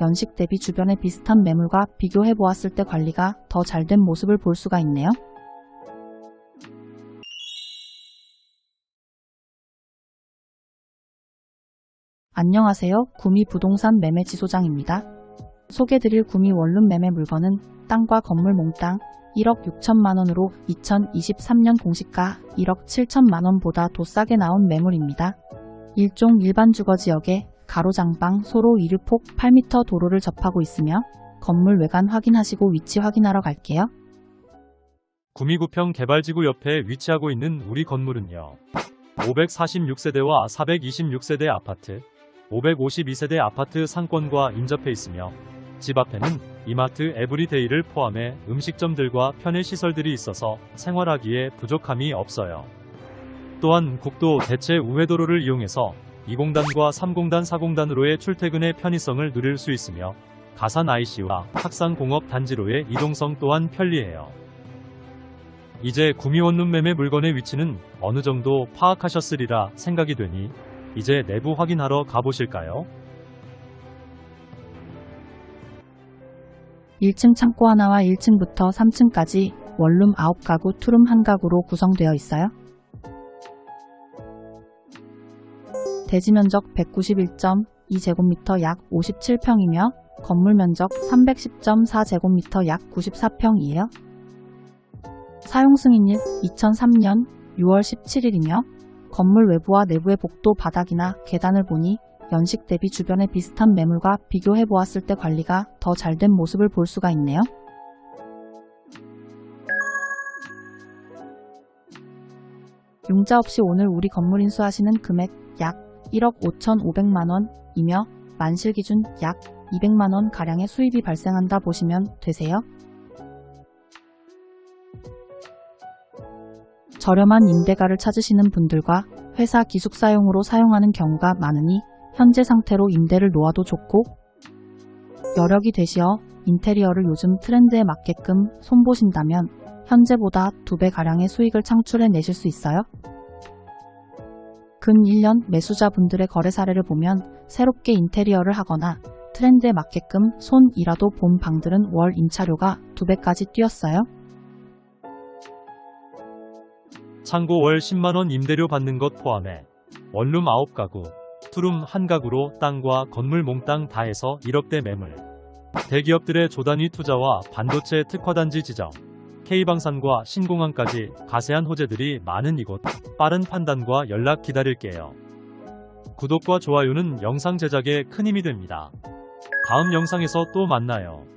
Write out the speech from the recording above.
연식 대비 주변의 비슷한 매물과 비교해 보았을 때 관리가 더 잘 된 모습을 볼 수가 있네요. 안녕하세요. 구미 부동산 매매 지소장입니다. 소개드릴 구미 원룸 매매 물건은 땅과 건물 몽땅 1억 6천만 원으로 2023년 공시가 1억 7천만 원보다 더 싸게 나온 매물입니다. 일종 일반 주거 지역에 가로장방, 소로 1르폭 8m 도로를 접하고 있으며 건물 외관 확인하시고 위치 확인하러 갈게요. 구미구평 개발지구 옆에 위치하고 있는 우리 건물은요. 546세대와 426세대 아파트, 552세대 아파트 상권과 인접해 있으며 집 앞에는 이마트 에브리데이를 포함해 음식점들과 편의시설들이 있어서 생활하기에 부족함이 없어요. 또한 국도 대체 우회도로를 이용해서 2공단과 3공단 4공단으로의 출퇴근의 편의성을 누릴 수 있으며 가산 IC와 학상공업 단지로의 이동성 또한 편리해요. 이제 구미원룸 매매 물건의 위치는 어느 정도 파악하셨으리라 생각이 되니 이제 내부 확인하러 가보실까요? 1층 창고 하나와 1층부터 3층까지 원룸 9가구, 투룸 1가구로 구성되어 있어요. 대지 면적 191.2제곱미터 약 57평이며 건물 면적 310.4제곱미터 약 94평이에요. 사용 승인일 2003년 6월 17일이며 건물 외부와 내부의 복도 바닥이나 계단을 보니 연식 대비 주변의 비슷한 매물과 비교해 보았을 때 관리가 더 잘 된 모습을 볼 수가 있네요. 융자 없이 오늘 우리 건물 인수하시는 금액 약 1억 5,500만 원이며 만실 기준 약 200만 원 가량의 수입이 발생한다 보시면 되세요. 저렴한 임대가를 찾으시는 분들과 회사 기숙사용으로 사용하는 경우가 많으니 현재 상태로 임대를 놓아도 좋고 여력이 되시어 인테리어를 요즘 트렌드에 맞게끔 손보신다면 현재보다 2배 가량의 수익을 창출해 내실 수 있어요. 근 1년 매수자분들의 거래 사례를 보면 새롭게 인테리어를 하거나 트렌드에 맞게끔 손이라도 본 방들은 월 임차료가 2배까지 뛰었어요. 창고 월 10만원 임대료 받는 것 포함해 원룸 9가구, 투룸 1가구로 땅과 건물 몽땅 다 해서 1억대 매물. 대기업들의 조단위 투자와 반도체 특화단지 지정, K방산과 신공항까지 가세한 호재들이 많은 이곳. 빠른 판단과 연락 기다릴게요. 구독과 좋아요는 영상 제작에 큰 힘이 됩니다. 다음 영상에서 또 만나요.